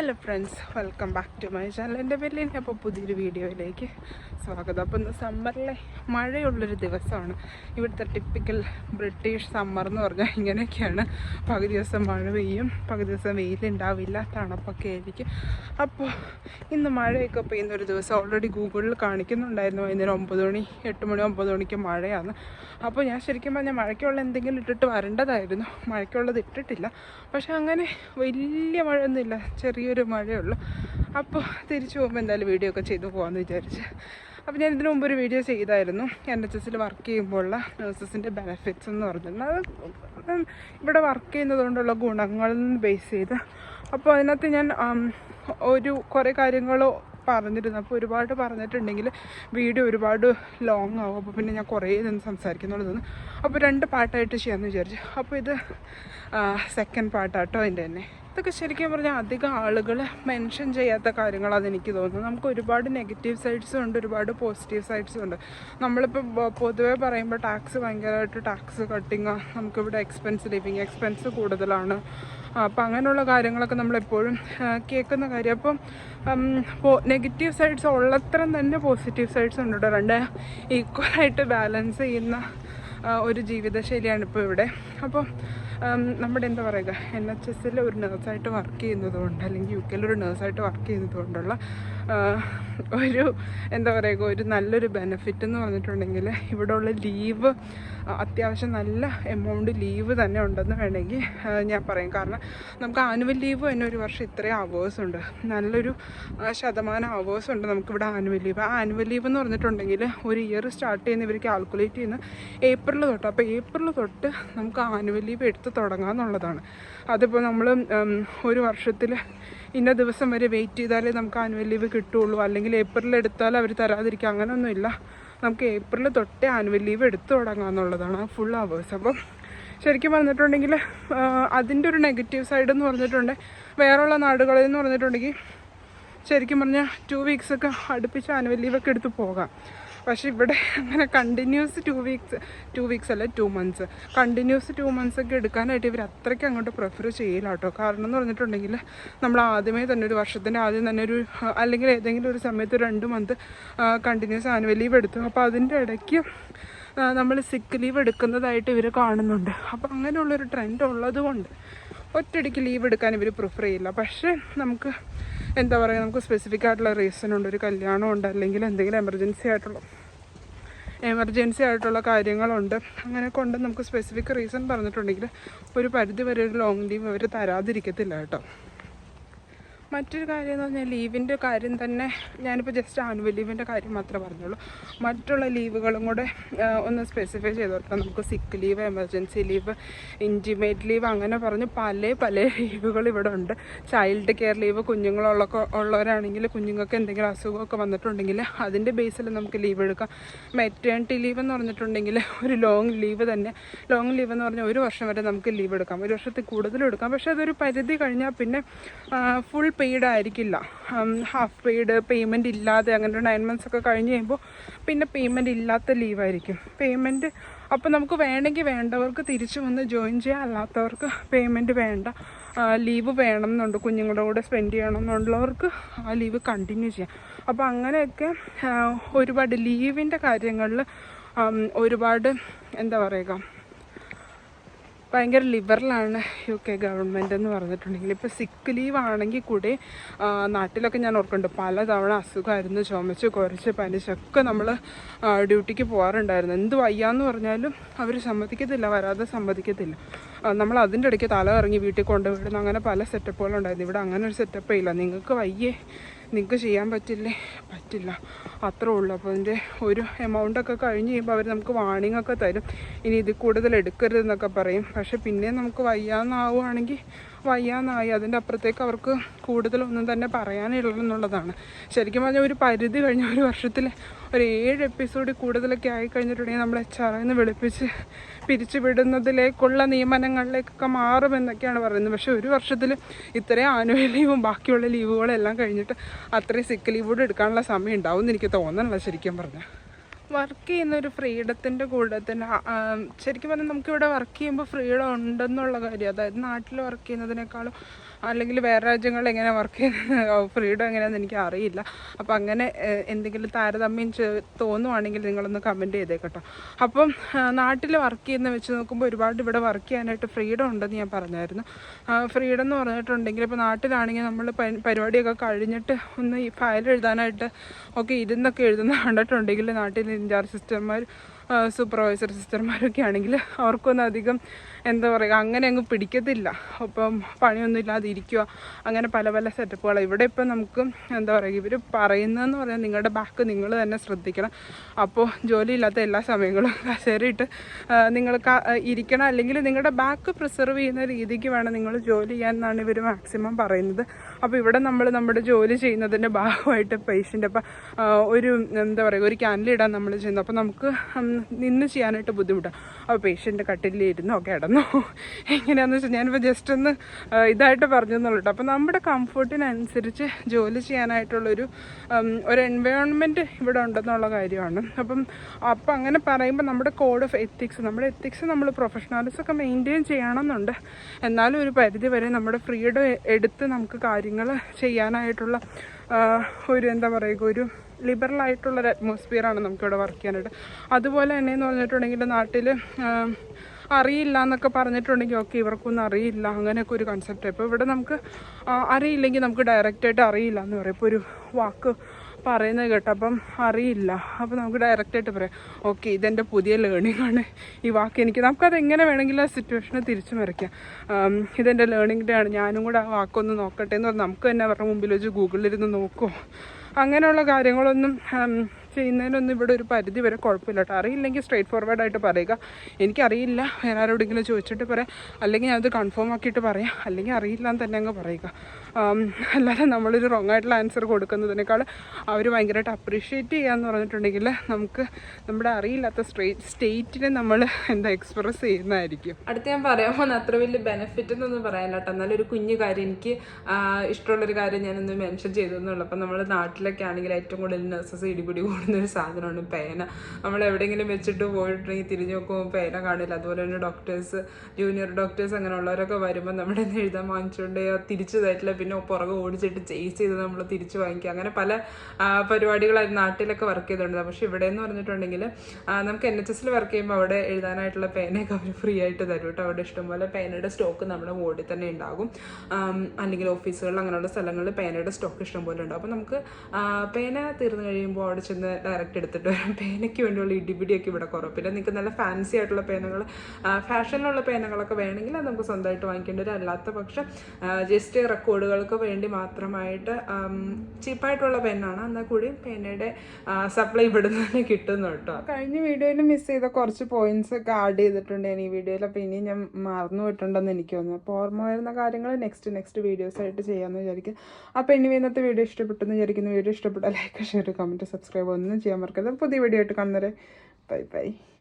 Hello friends welcome back to my channel എന്റെ പേരിൽ അപ്പോൾ പുതിയൊരു വീഡിയോയിലേക്ക് സ്വാഗതം. അപ്പോൾ ഇന്ന് സമ്മറിലെ മഴയുള്ളൊരു ദിവസമാണ്. ഇവിടുത്തെ ടിപ്പിക്കൽ ബ്രിട്ടീഷ് സമ്മർ എന്ന് പറഞ്ഞാൽ ഇങ്ങനെയൊക്കെയാണ്. പകുതി ദിവസം മഴ പെയ്യും പകുതി ദിവസം വെയിലുണ്ടാവില്ല തണുപ്പൊക്കെ ആയിരിക്കും. അപ്പോൾ ഇന്ന് മഴയൊക്കെ പെയ്യുന്ന ഒരു ദിവസം ഓൾറെഡി ഗൂഗിളിൽ കാണിക്കുന്നുണ്ടായിരുന്നു. വൈകുന്നേരം ഒമ്പത് മണി എട്ട് മണി ഒമ്പത് മണിക്ക് മഴയാണ്. അപ്പോൾ ഞാൻ ശരിക്കും പറഞ്ഞാൽ മഴയ്ക്കുള്ള എന്തെങ്കിലും ഇട്ടിട്ട് വരേണ്ടതായിരുന്നു. മഴയ്ക്കുള്ളത് ഇട്ടിട്ടില്ല. പക്ഷെ അങ്ങനെ വലിയ മഴയൊന്നുമില്ല. ചെറിയൊരു മഴയുള്ളൂ. അപ്പോൾ തിരിച്ചു പോകുമ്പോൾ എന്തായാലും വീഡിയോ ഒക്കെ ചെയ്തു പോകാമെന്ന് വിചാരിച്ച്. അപ്പോൾ ഞാൻ ഇതിനു മുമ്പ് ഒരു വീഡിയോ ചെയ്തായിരുന്നു. എൻ എച്ച് എസിൽ വർക്ക് ചെയ്യുമ്പോഴുള്ള നഴ്സസിന്റെ ബെനഫിറ്റ്സ് എന്ന് പറഞ്ഞിരുന്നു. അത് ഇവിടെ വർക്ക് ചെയ്യുന്നതുകൊണ്ടുള്ള ഗുണങ്ങളിൽ ബേസ് ചെയ്ത്. അപ്പോൾ അതിനകത്ത് ഞാൻ ഒരു കുറേ കാര്യങ്ങൾ പറഞ്ഞിരുന്നു. അപ്പോൾ ഒരുപാട് പറഞ്ഞിട്ടുണ്ടെങ്കിൽ വീഡിയോ ഒരുപാട് ലോങ് ആവും. അപ്പോൾ പിന്നെ ഞാൻ കുറേ നിന്ന് സംസാരിക്കുന്നുള്ളതെന്ന് അപ്പോൾ രണ്ട് പാട്ടായിട്ട് ചെയ്യാമെന്ന് വിചാരിച്ചു. അപ്പോൾ ഇത് സെക്കൻഡ് പാട്ടാട്ടോ അതിന്റെ തന്നെ. ഇതൊക്കെ ശരിക്കും പറഞ്ഞാൽ അധികം ആളുകൾ മെൻഷൻ ചെയ്യാത്ത കാര്യങ്ങളാണ് എനിക്ക് തോന്നുന്നത് നമുക്ക് ഒരുപാട് നെഗറ്റീവ് സൈഡ്സും ഉണ്ട് ഒരുപാട് പോസിറ്റീവ് സൈഡ്സും ഉണ്ട്. നമ്മളിപ്പോൾ പൊതുവേ പറയുമ്പോൾ ടാക്സ് ഭയങ്കരമായിട്ട് ടാക്സ് കട്ടിങ് നമുക്കിവിടെ എക്സ്പെൻസ് ലിവിങ് എക്സ്പെൻസ് കൂടുതലാണ്. അപ്പം അങ്ങനെയുള്ള കാര്യങ്ങളൊക്കെ നമ്മളെപ്പോഴും കേൾക്കുന്ന കാര്യം. അപ്പം നെഗറ്റീവ് സൈഡ്സ് ഉള്ളത്രയും തന്നെ പോസിറ്റീവ് സൈഡ്സ് ഉണ്ട് കേട്ടോ രണ്ട് ഈക്വലായിട്ട് ബാലൻസ് ചെയ്യുന്ന ഒരു ജീവിതശൈലിയാണ് ഇപ്പോൾ ഇവിടെ. അപ്പോൾ നമ്മുടെ എന്താ പറയുക എൻ എച്ച് എസിൽ ഒരു നേഴ്സായിട്ട് വർക്ക് ചെയ്യുന്നതുകൊണ്ട് അല്ലെങ്കിൽ യു കെയിൽ ഒരു നേഴ്സായിട്ട് വർക്ക് ചെയ്യുന്നതുകൊണ്ടുള്ള ഒരു എന്താ പറയുക ഒരു നല്ലൊരു ബെനിഫിറ്റ് എന്ന് പറഞ്ഞിട്ടുണ്ടെങ്കിൽ ഇവിടെ ഉള്ള ലീവ് അത്യാവശ്യം നല്ല എമൗണ്ട് ലീവ് തന്നെ ഉണ്ടെന്ന് വേണമെങ്കിൽ ഞാൻ പറയും. കാരണം നമുക്ക് ആനുവൽ ലീവ് തന്നെ ഒരു വർഷം ഇത്രയും അവേഴ്സ് ഉണ്ട്. നല്ലൊരു ശതമാനം അവേഴ്സ് ഉണ്ട് നമുക്കിവിടെ ആനുവൽ ലീവ് ആ ആനുവൽ ലീവ് എന്ന് പറഞ്ഞിട്ടുണ്ടെങ്കിൽ ഒരു ഇയർ സ്റ്റാർട്ട് ചെയ്യുന്ന ഇവർ കാൽക്കുലേറ്റ് ചെയ്യുന്ന ഏപ്രിൽ തൊട്ട് അപ്പോൾ ഏപ്രിൽ തൊട്ട് നമുക്ക് ആനുവൽ ലീവ് എടുത്ത് തുടങ്ങാമെന്നുള്ളതാണ് അതിപ്പോൾ നമ്മൾ ഒരു വർഷത്തിൽ ഇന്ന ദിവസം വരെ വെയിറ്റ് ചെയ്താലേ നമുക്ക് ആനുവൽ ലീവ് കിട്ടുള്ളൂ. അല്ലെങ്കിൽ ഏപ്രിൽ എടുത്താൽ അവർ തരാതിരിക്കുക. അങ്ങനെയൊന്നുമില്ല നമുക്ക് ഏപ്രിൽ തൊട്ടേ ആനുവൽ ലീവ് എടുത്തു തുടങ്ങാമെന്നുള്ളതാണ് ഫുൾ അവേഴ്സ് അപ്പം ശരിക്കും പറഞ്ഞിട്ടുണ്ടെങ്കിൽ അതിന്റെ ഒരു നെഗറ്റീവ് സൈഡ് എന്ന് പറഞ്ഞിട്ടുണ്ട്. വേറെയുള്ള നാടുകളിൽ എന്ന് പറഞ്ഞിട്ടുണ്ടെങ്കിൽ ശരിക്കും പറഞ്ഞാൽ ടു വീക്സൊക്കെ അടുപ്പിച്ച് ആനുവൽ ലീവൊക്കെ എടുത്ത് പോകാം. പക്ഷെ ഇവിടെ അങ്ങനെ continuous two weeks two weeks അല്ല two months continuous two months ഒക്കെ എടുക്കാനായിട്ട് ഇവർ അത്രയ്ക്ക് അങ്ങോട്ട് പ്രിഫർ ചെയ്യില്ല കേട്ടോ. കാരണം എന്ന് പറഞ്ഞിട്ടുണ്ടെങ്കിൽ നമ്മൾ ആദ്യമേ തന്നെ ഒരു വർഷത്തിന്റെ ആദ്യം തന്നെ ഒരു അല്ലെങ്കിൽ ഏതെങ്കിലും ഒരു സമയത്ത് രണ്ട് മന്ത് കണ്ടിന്യൂസ് ആനുവൽ ലീവ് എടുത്തു. അപ്പോൾ അതിന്റെ ഇടയ്ക്ക് നമ്മൾ സിക്ക് ലീവ് എടുക്കുന്നതായിട്ട് ഇവർ കാണുന്നുണ്ട്. അപ്പോൾ അങ്ങനെയുള്ളൊരു ട്രെൻഡ് ഉള്ളതുകൊണ്ട് ഒറ്റയടിക്ക് ലീവ് എടുക്കാൻ ഇവർ പ്രിഫർ ചെയ്യില്ല. പക്ഷേ നമുക്ക് എന്താ പറയുക നമുക്ക് സ്പെസിഫിക് ആയിട്ടുള്ള റീസൺ ഉണ്ട് ഒരു കല്യാണം ഉണ്ട് അല്ലെങ്കിൽ എന്തെങ്കിലും എമർജൻസി ആയിട്ടുള്ള എമർജൻസി ആയിട്ടുള്ള കാര്യങ്ങളുണ്ട്. അങ്ങനെ കൊണ്ട് നമുക്ക് സ്പെസിഫിക് റീസൺ പറഞ്ഞിട്ടുണ്ടെങ്കിൽ ഒരു പരിധി വരെ ഒരു ലോങ് ലീവ് അവർ തരാതിരിക്കത്തില്ല കേട്ടോ. മറ്റൊരു കാര്യം എന്ന് പറഞ്ഞാൽ ലീവിന്റെ കാര്യം തന്നെ ഞാനിപ്പോൾ ജസ്റ്റ് ആനുവൽ ലീവിന്റെ കാര്യം മാത്രമേ പറഞ്ഞുള്ളൂ. മറ്റുള്ള ലീവുകളും കൂടെ ഒന്ന് സ്പെസിഫൈ ചെയ്ത് കൊടുക്കാം നമുക്ക് sick leave emergency leave intimate leave അങ്ങനെ പറഞ്ഞ് പല പല ലീവുകൾ ഇവിടെ ഉണ്ട്. ചൈൽഡ് കെയർ ലീവ് കുഞ്ഞുങ്ങളുള്ള ഉള്ളവരാണെങ്കിൽ കുഞ്ഞുങ്ങൾക്ക് എന്തെങ്കിലും അസുഖമൊക്കെ വന്നിട്ടുണ്ടെങ്കിൽ അതിന്റെ ബേസിൽ നമുക്ക് ലീവ് എടുക്കാം. മെറ്റേണിറ്റി ലീവ് എന്ന് പറഞ്ഞിട്ടുണ്ടെങ്കിൽ ഒരു ലോങ് ലീവ് തന്നെ. ലോങ് ലീവ് എന്ന് പറഞ്ഞാൽ ഒരു വർഷം വരെ നമുക്ക് ലീവ് എടുക്കാം. ഒരു വർഷത്തിൽ കൂടുതലും എടുക്കാം. പക്ഷേ അതൊരു പരിധി കഴിഞ്ഞാൽ പിന്നെ ഫുൾ പെയ്ഡ് ആയിരിക്കില്ല ഹാഫ് പെയ്ഡ് പേയ്മെന്റ് ഇല്ലാതെ അങ്ങനെ നയൻ മന്ത്സ് ഒക്കെ കഴിഞ്ഞ് കഴിയുമ്പോൾ പിന്നെ പേയ്മെന്റ് ഇല്ലാത്ത ലീവായിരിക്കും പേയ്മെന്റ് അപ്പോൾ നമുക്ക് വേണമെങ്കിൽ വേണ്ടവർക്ക് തിരിച്ചു വന്ന് ജോയിൻ ചെയ്യാം. അല്ലാത്തവർക്ക് പേയ്മെന്റ് വേണ്ട. ലീവ് വേണം എന്നുണ്ട് കുഞ്ഞുങ്ങളുടെ കൂടെ സ്പെൻഡ് ചെയ്യണം എന്നുള്ളവർക്ക് ആ ലീവ് കണ്ടിന്യൂ ചെയ്യാം. അപ്പോൾ അങ്ങനെയൊക്കെ ഒരുപാട് ലീവിന്റെ കാര്യങ്ങളിൽ ഒരുപാട് എന്താ പറയുക ഭയങ്കര ലിബറലാണ് യു കെ ഗവൺമെന്റ് എന്ന് പറഞ്ഞിട്ടുണ്ടെങ്കിൽ. ഇപ്പോൾ സിക്ക് ലീവ് ആണെങ്കിൽ കൂടി നാട്ടിലൊക്കെ ഞാൻ ഓർക്കുന്നുണ്ട്. പലതവണ അസുഖമായിരുന്നു. ചുമച്ച് കുറച്ച് പനിച്ചൊക്കെ നമ്മൾ ഡ്യൂട്ടിക്ക് പോകാറുണ്ടായിരുന്നു. എന്ത് വയ്യാന്ന് പറഞ്ഞാലും അവർ സമ്മതിക്കത്തില്ല. വരാതെ സമ്മതിക്കത്തില്ല. നമ്മൾ അതിന്റെ ഇടയ്ക്ക് തല ഇറങ്ങി വീട്ടിൽ കൊണ്ടുവിടുന്ന അങ്ങനെ പല സെറ്റപ്പുകളുണ്ടായിരുന്നു ഇവിടെ അങ്ങനെ ഒരു സെറ്റപ്പേ ഇല്ല. നിങ്ങൾക്ക് വയ്യേ. നിങ്ങൾക്ക് ചെയ്യാൻ പറ്റില്ലേ? പറ്റില്ല. അത്രേ ഉള്ളൂ. അപ്പോൾ അതിന്റെ ഒരു എമൗണ്ടൊക്കെ കഴിഞ്ഞ് കഴിയുമ്പോൾ അവർ നമുക്ക് വാണിംഗ് ഒക്കെ തരും. ഇനി ഇത് കൂടുതൽ എടുക്കരുതെന്നൊക്കെ പറയും. പക്ഷെ പിന്നെ നമുക്ക് വയ്യാന്നാവുകയാണെങ്കിൽ വയ്യാന്നായി. അതിന്റെ അപ്പുറത്തേക്ക് അവർക്ക് കൂടുതലൊന്നും തന്നെ പറയാനില്ലെന്നുള്ളതാണ്. ശരിക്കും പറഞ്ഞാൽ ഒരു പരിധി കഴിഞ്ഞ ഒരു വർഷത്തിൽ ഒരു ഏഴ് എപ്പിസോഡ് കൂടുതലൊക്കെ ആയി കഴിഞ്ഞിട്ടുണ്ടെങ്കിൽ നമ്മൾ എച്ച് ആർ എന്ന് വിളിപ്പിച്ച് പിരിച്ചുവിടുന്നതിലേക്കുള്ള നിയമനങ്ങളിലേക്കൊക്കെ മാറുമെന്നൊക്കെയാണ് പറയുന്നത്. പക്ഷേ ഒരു വർഷത്തിൽ ഇത്രയും ആനുവൽ ലീവും ബാക്കിയുള്ള ലീവുകളെല്ലാം കഴിഞ്ഞിട്ട് അത്രയും സിക്ക് ലീവ് കൂടെ എടുക്കാനുള്ള സമയം ഉണ്ടാവും എന്ന് എനിക്ക് തോന്നണില്ല ശരിക്കും പറഞ്ഞാൽ വർക്ക് ചെയ്യുന്ന ഒരു ഫ്രീഡത്തിന്റെ കൂടെ തന്നെ ശരിക്കും പറഞ്ഞാൽ നമുക്കിവിടെ വർക്ക് ചെയ്യുമ്പോൾ ഫ്രീഡം ഉണ്ടെന്നുള്ള കാര്യം. അതായത് നാട്ടിൽ വർക്ക് ചെയ്യുന്നതിനേക്കാളും അല്ലെങ്കിൽ വേറെ രാജ്യങ്ങളിൽ എങ്ങനെ വർക്ക് ചെയ്യുന്നത് ഫ്രീഡം എങ്ങനെയാണെന്ന് എനിക്ക് അറിയില്ല. അപ്പോൾ അങ്ങനെ എന്തെങ്കിലും താരതമ്യം തോന്നുവാണെങ്കിൽ നിങ്ങളൊന്ന് കമന്റ് ചെയ്തേക്കട്ടോ. അപ്പം നാട്ടിൽ വർക്ക് ചെയ്യുന്ന വെച്ച് നോക്കുമ്പോൾ ഒരുപാട് ഇവിടെ വർക്ക് ചെയ്യാനായിട്ട് ഫ്രീഡം ഉണ്ടെന്ന് ഞാൻ പറഞ്ഞായിരുന്നു. ഫ്രീഡം എന്ന് പറഞ്ഞിട്ടുണ്ടെങ്കിൽ ഇപ്പോൾ നാട്ടിലാണെങ്കിൽ നമ്മൾ പരിപാടിയൊക്കെ കഴിഞ്ഞിട്ട് ഒന്ന് ഈ ഫയൽ എഴുതാനായിട്ട് ഒക്കെ ഇരുന്നൊക്കെ എഴുതുന്ന കണ്ടിട്ടുണ്ടെങ്കിൽ നാട്ടിൽ ഇൻചാർജ് സിസ്റ്റർമാർ സൂപ്പർവൈസർ സിസ്റ്റർമാരൊക്കെ ആണെങ്കിൽ അവർക്കൊന്നും അധികം എന്താ പറയുക അങ്ങനെ അങ്ങ് പിടിക്കത്തില്ല. അപ്പം പണിയൊന്നും ഇല്ലാതെ ഇരിക്കുക അങ്ങനെ പല പല സെറ്റപ്പുകളാണ് ഇവിടെ ഇപ്പം നമുക്ക് എന്താ പറയുക ഇവർ പറയുന്നതെന്ന് പറഞ്ഞാൽ നിങ്ങളുടെ ബാക്ക് നിങ്ങൾ തന്നെ ശ്രദ്ധിക്കണം. അപ്പോൾ ജോലിയില്ലാത്ത എല്ലാ സമയങ്ങളും കസേരയിട്ട് നിങ്ങൾ ഇരിക്കണം. അല്ലെങ്കിൽ നിങ്ങളുടെ ബാക്ക് പ്രിസർവ് ചെയ്യുന്ന രീതിക്ക് വേണം നിങ്ങൾ ജോലി ചെയ്യാൻ എന്നാണ് ഇവർ മാക്സിമം പറയുന്നത്. അപ്പോൾ ഇവിടെ നമ്മൾ നമ്മുടെ ജോലി ചെയ്യുന്നതിന്റെ ഭാഗമായിട്ട് പേഷ്യന്റ് അപ്പം ഒരു എന്താ പറയുക ഒരു ക്യാൻഡിലിടാൻ നമ്മൾ ചെയ്യുന്നു അപ്പോൾ നമുക്ക് നിന്ന് ചെയ്യാനായിട്ട് ബുദ്ധിമുട്ടാണ് അപ്പോൾ പേഷ്യന്റ് ഒക്കെ കിടന്നോ? എങ്ങനെയാണെന്ന് വെച്ചാൽ ഞാനിപ്പോൾ ജസ്റ്റ് ഒന്ന് ഇതായിട്ട് പറഞ്ഞെന്നുള്ളൂ അപ്പം അപ്പോൾ നമ്മുടെ കംഫർട്ടിനനുസരിച്ച് ജോലി ചെയ്യാനായിട്ടുള്ളൊരു ഒരു എൻവയോൺമെന്റ് ഇവിടെ ഉണ്ടെന്നുള്ള കാര്യമാണ്. അപ്പം അപ്പം അങ്ങനെ പറയുമ്പോൾ നമ്മുടെ കോഡ് ഓഫ് എത്തിക്സ് നമ്മുടെ എത്തിക്സ് നമ്മൾ പ്രൊഫഷണൽസൊക്കെ മെയിന്റെയിൻ ചെയ്യണമെന്നുണ്ട്. എന്നാലും ഒരു പരിധി വരെ നമ്മുടെ ഫ്രീഡം എടുത്ത് നമുക്ക് കാര്യങ്ങൾ ചെയ്യാനായിട്ടുള്ള ഒരു എന്താ പറയുക ഒരു ലിബറൽ ആയിട്ടുള്ളൊരു അറ്റ്മോസ്ഫിയറാണ് നമുക്കിവിടെ വർക്ക് ചെയ്യാനായിട്ട്. അതുപോലെ തന്നെ എന്ന് പറഞ്ഞിട്ടുണ്ടെങ്കിൽ നാട്ടിൽ അറിയില്ല എന്നൊക്കെ പറഞ്ഞിട്ടുണ്ടെങ്കിൽ ഓക്കെ ഇവർക്കൊന്നും അറിയില്ല. അങ്ങനെയൊക്കെ ഒരു കൺസെപ്റ്റ് ഇപ്പോൾ ഇവിടെ നമുക്ക് അറിയില്ലെങ്കിൽ നമുക്ക് ഡയറക്റ്റായിട്ട് അറിയില്ല എന്ന് പറയും. ഇപ്പോൾ ഒരു വാക്ക് പറയുന്നത് കേട്ടോ അപ്പം അറിയില്ല. അപ്പോൾ നമുക്ക് ഡയറക്റ്റായിട്ട് പറയാം. ഓക്കെ ഇതെന്റെ പുതിയ ലേണിംഗ് ആണ്. ഈ വാക്ക് എനിക്ക് നമുക്കത് എങ്ങനെ വേണമെങ്കിലും ആ സിറ്റുവേഷനെ തിരിച്ചു മറിക്കാം ഇതെന്റെ ലേണിംഗ് ഡേ ആണ്. ഞാനും കൂടെ ആ വാക്കൊന്ന് നോക്കട്ടെ എന്ന് പറഞ്ഞാൽ നമുക്ക് തന്നെ അവരുടെ മുമ്പിൽ വെച്ച് ഗൂഗിളിലിരുന്ന് നോക്കുമോ അങ്ങനെയുള്ള കാര്യങ്ങളൊന്നും ചെയ്യുന്നതിനൊന്നും ഇവിടെ ഒരു പരിധി വരെ കുഴപ്പമില്ല കേട്ടോ. അറിയില്ലെങ്കിൽ സ്ട്രേറ്റ് ഫോർവേഡ് ആയിട്ട് പറയുക. എനിക്കറിയില്ല. വേറെ ആരോടെങ്കിലും ചോദിച്ചിട്ട് പറയാം. അല്ലെങ്കിൽ ഞാനത് കൺഫേം ആക്കിയിട്ട് പറയാം. അല്ലെങ്കിൽ അറിയില്ല എന്ന് തന്നെ അങ്ങ് പറയുക. അല്ലാതെ നമ്മളൊരു റോങ് ആയിട്ടുള്ള ആൻസർ കൊടുക്കുന്നതിനേക്കാൾ അവർ ഭയങ്കരമായിട്ട് അപ്രീഷിയേറ്റ് ചെയ്യാന്ന് പറഞ്ഞിട്ടുണ്ടെങ്കിൽ നമുക്ക് നമ്മുടെ അറിയില്ലാത്ത സ്ട്രേറ്റ് സ്റ്റേറ്റിനെ നമ്മൾ എന്താ എക്സ്പ്രസ് ചെയ്യുന്നതായിരിക്കും. അടുത്ത് ഞാൻ പറയാൻ പോകുന്ന അത്ര വലിയ ബെനിഫിറ്റ് എന്നൊന്നും പറയാനില്ല കേട്ടോ. എന്നാലൊരു കുഞ്ഞു കാര്യം എനിക്ക് ഇഷ്ടമുള്ളൊരു കാര്യം ഞാനൊന്ന് മെൻഷൻ ചെയ്തു എന്നുള്ളൂ. അപ്പം നമ്മൾ നാട്ടിലൊക്കെ ആണെങ്കിൽ ഏറ്റവും കൂടുതൽ നഴ്സസ് ഇടിപിടി കൂടുന്ന ഒരു സാധനമാണ് പേന. നമ്മൾ എവിടെയെങ്കിലും വെച്ചിട്ട് പോയിട്ടുണ്ടെങ്കിൽ തിരിഞ്ഞു നോക്കുമ്പോൾ പേന കാണില്ല. അതുപോലെ തന്നെ ഡോക്ടേഴ്സ് ജൂനിയർ ഡോക്ടേഴ്സ് അങ്ങനെയുള്ളവരൊക്കെ വരുമ്പോൾ നമ്മുടെ എഴുതാൻ വാങ്ങിച്ചുകൊണ്ട് തിരിച്ചു തരില്ല. പിന്നെ പുറകെ ഓടിച്ചിട്ട് ചേസ് ചെയ്ത് നമ്മൾ തിരിച്ചു വാങ്ങിക്കുക. അങ്ങനെ പല പരിപാടികളായിരുന്നു നാട്ടിലൊക്കെ വർക്ക് ചെയ്തിട്ടുണ്ട് പക്ഷേ ഇവിടെ എന്ന് പറഞ്ഞിട്ടുണ്ടെങ്കിൽ നമുക്ക് എൻ എച്ച് എസിൽ വർക്ക് ചെയ്യുമ്പോൾ അവിടെ എഴുതാനായിട്ടുള്ള പേനയൊക്കെ അവർ ഫ്രീ ആയിട്ട് തരും കേട്ടോ. അവിടെ ഇഷ്ടംപോലെ പേനയുടെ സ്റ്റോക്ക് നമ്മുടെ ബോർഡിൽ തന്നെ ഉണ്ടാകും. അല്ലെങ്കിൽ ഓഫീസുകളിൽ അങ്ങനെയുള്ള സ്ഥലങ്ങളിൽ പേനയുടെ സ്റ്റോക്ക് ഇഷ്ടംപോലെ ഉണ്ടാകും. അപ്പോൾ നമുക്ക് പേന തീർന്നു കഴിയുമ്പോൾ അവിടെ ചെന്ന് ഡയറക്റ്റ് എടുത്തിട്ട് വരാം. പേനയ്ക്ക് വേണ്ടിയുള്ള ഇടിപിടിയൊക്കെ ഇവിടെ കുറവ്. പിന്നെ നിങ്ങൾക്ക് നല്ല ഫാൻസി ആയിട്ടുള്ള പേനകൾ ഫാഷനിലുള്ള പേനകളൊക്കെ വേണമെങ്കിൽ അത് നമുക്ക് സ്വന്തമായിട്ട് വാങ്ങിക്കേണ്ടി വരും. അല്ലാത്ത പക്ഷം ജസ്റ്റ് റെക്കോർഡുകൾക്ക് വേണ്ടി മാത്രമായിട്ട് ചീപ്പായിട്ടുള്ള പെന്നാണ് എന്നാൽ കൂടി പേനയുടെ സപ്ലൈ ഇവിടുന്ന് തന്നെ കിട്ടുന്നു കേട്ടോ. കഴിഞ്ഞ വീഡിയോയിൽ മിസ് ചെയ്ത കുറച്ച് പോയിന്റ്സ് ഒക്കെ ആഡ് ചെയ്തിട്ടുണ്ട് ഞാൻ ഈ വീഡിയോയിൽ. അപ്പോൾ ഇനി ഞാൻ മറന്നു പോയിട്ടുണ്ടെന്ന് എനിക്ക് തോന്നുന്നു. അപ്പോൾ ഓർമ്മ വരുന്ന കാര്യങ്ങൾ നെക്സ്റ്റ് നെക്സ്റ്റ് വീഡിയോസ് ആയിട്ട് ചെയ്യാമെന്ന് വിചാരിക്കും അപ്പോൾ ഇനി ഇന്നത്തെ വീഡിയോ ഇഷ്ടപ്പെട്ടെന്ന് വിചാരിക്കുന്നു. വീഡിയോ ഇഷ്ടപ്പെട്ട ലൈക്ക് ഷെയർ കമന്റ് സബ്സ്ക്രൈബ് ഒന്നും ചെയ്യാൻ മറക്കരുത്. പുതിയ വീഡിയോ ആയിട്ട് കാണുന്നവരെ. Bye bye